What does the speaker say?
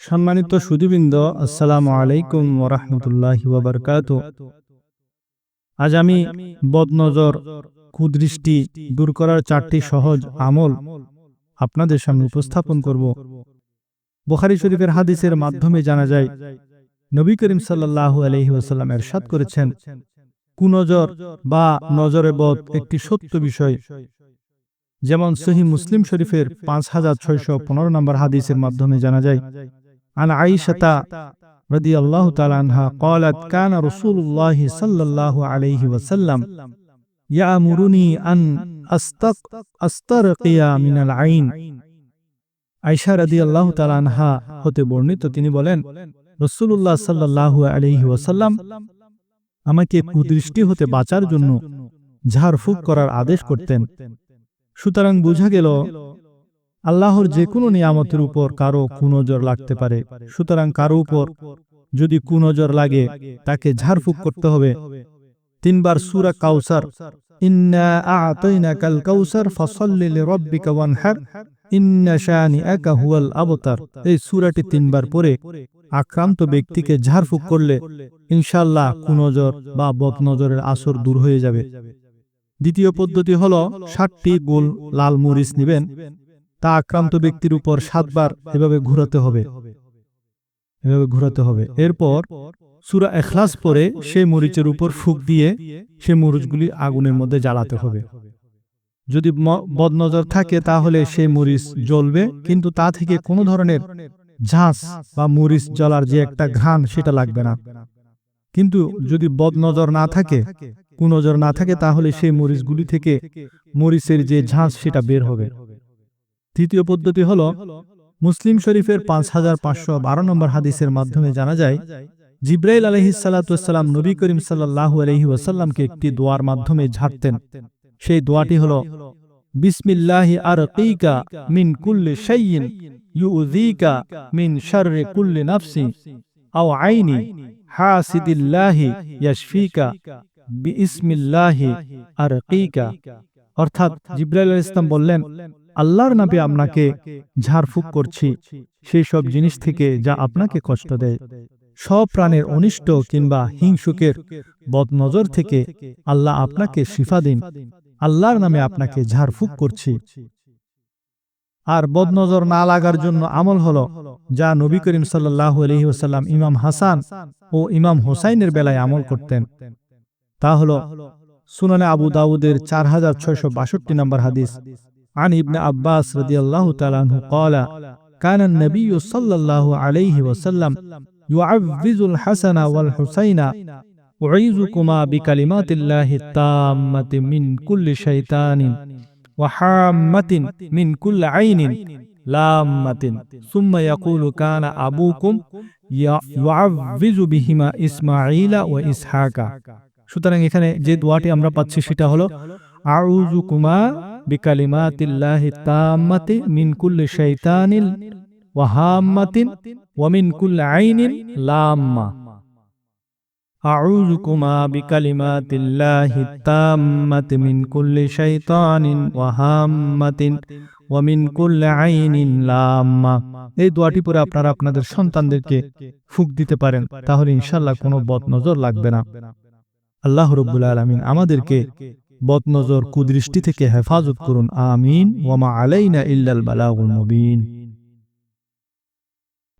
সম্মানিত সুদীবৃন্দ আসসালামু আলাইকুম ওরহমতুল্লাহ ওবরকাত। আজ আমি বদনজর, কুদৃষ্টি দূর করার চারটি সহজ আমল আপনাদের সামনে উপস্থাপন করব। বুখারি শরীফের হাদিসের মাধ্যমে জানা যায়, নবী করিম সাল্লাহ আলহি ওসাল্লাম এরশাদ করেছেন, কুনজর বা নজরে বদ একটি সত্য বিষয়। যেমন সহি মুসলিম শরীফের পাঁচ হাজার ছয়শো পনেরো নম্বর হাদিসের মাধ্যমে জানা যায় عن عائشة رضي الله تعالى عنها قالت كان رسول الله صلى الله عليه وسلم يأمرني أن أستق أسترقي من العين আইসা রাদি আল্লাহ তালানহা হতে বর্ণিত তিনি বলেন রসুল্লাহ সাল্লাহ আলহি ওয়াসাল্লাম আমাকে কুদৃষ্টি হতে বাঁচার জন্য ঝাড়ফুঁক করার আদেশ করতেন সুতরাং বোঝা গেল আল্লাহর যে কোনো নিয়ামতের উপর কারও কুনজর লাগতে পারে। সুতরাং কারও উপর যদি কুনজর লাগে, তাকে ঝাড়ফুঁক করতে হবে। তিনবার সুরা কাউসার কাউসার এই সূরাটি তিনবার আক্রান্ত ব্যক্তিকে ঝাড়ফুঁক করলে কুনজর বা বদনজরের দূর হয়ে যাবে। দ্বিতীয় পদ্ধতি হলো ষাটটি গোল লাল মরিচ নেবেন। তা আক্রান্ত ব্যক্তির উপর সাতবার এভাবে ঘুরাতে হবে। এভাবে ঘুরাতে হবে। এরপর সুরা এখলাস পরে সেই মরিচের উপর ফুক দিয়ে সেই মরিচগুলি আগুনের মধ্যে জ্বালাতে হবে। যদি বদনজর থাকে তাহলে সেই মরিচ জ্বলবে, কিন্তু তা থেকে কোনো ধরনের ঝাঁস বা মরিচ জ্বলার যে একটা ঘ্রাণ সেটা লাগবে না। কিন্তু যদি বদনজর না থাকে, কুনজর না থাকে তাহলে সেই মরিচগুলি থেকে মরিচের যে ঝাঁস সেটা বের হবে। তৃতীয় পদ্ধতি হল, মুসলিম শরীফের পাঁচ হাজার পাঁচশো বারো নম্বর হাদিসের মাধ্যমে জানা যায়, জিব্রাইল আলহিসাল্লাম নবী করিম সাল্লাহ আলহি ওয়াসাল্লামকে একটি দোয়ার মাধ্যমে ঝাড়তেন। সেই দোয়াটি হল, বিসমিল্লাহি আর কিকা মিন কুল্লি শাইয়িন ইউযীকা মিন শাররি কুল্লি নাফসি আও আইনি হাসিদিল্লাহি ইয়াশফিকা বিইসমিল্লাহি আর কিকা অর্থাৎ জিব্রাইল ইসলাম বললেন আল্লাহর নামে আপনাকে ঝাড়ফুঁক করছি, সেই সব জিনিস থেকে যা আপনাকে কষ্ট দেয়। সব প্রাণের অনিষ্ট কিংবা হিংসুকের বদনজর থেকে আল্লাহ আপনাকে শিফা দিন। আল্লাহর নামে আপনাকে ঝাড়ফুঁক করছি। আর বদনজর না লাগার জন্য আমল হল, যা নবী করিম সাল্লাহ ইমাম হাসান ও ইমাম হোসাইনের বেলায় আমল করতেন। তা হল সুনানে আবু দাউদের চার হাজার ছয়শো বাষট্টি নম্বর হাদিস। عن ابن عباس رضي الله تعالى عنه قال كان النبي صلى الله عليه وسلم يعوذ الحسن والحسين أعيذكما بكلمات الله التامة من كل شيطان وحامة من كل عين لامة ثم يقول كان أبوكم يعوذ بهما إسماعيل وإسحاق সুতরাং এখানে যে দোয়াটি আমরা পাচ্ছি সেটা হলো আউযুকুমা বিকালিমাতিল্লাহি তাম্মাতি মিন কুল্লি শাইতানিল ওয়াহাম্মাতিন ওয়া এই দোয়াটি পরে আপনারা আপনাদের সন্তানদেরকে ফুক দিতে পারেন, তাহলে ইনশাআল্লাহ কোনো বদনজর লাগবে না। আল্লাহ রব্বুল আলমিন আমাদেরকে বদনজর কুদৃষ্টি থেকে হেফাজত করুন আমিন। ওয়ামা আলাইনা ইল্লাল বালাগুল মুবিন।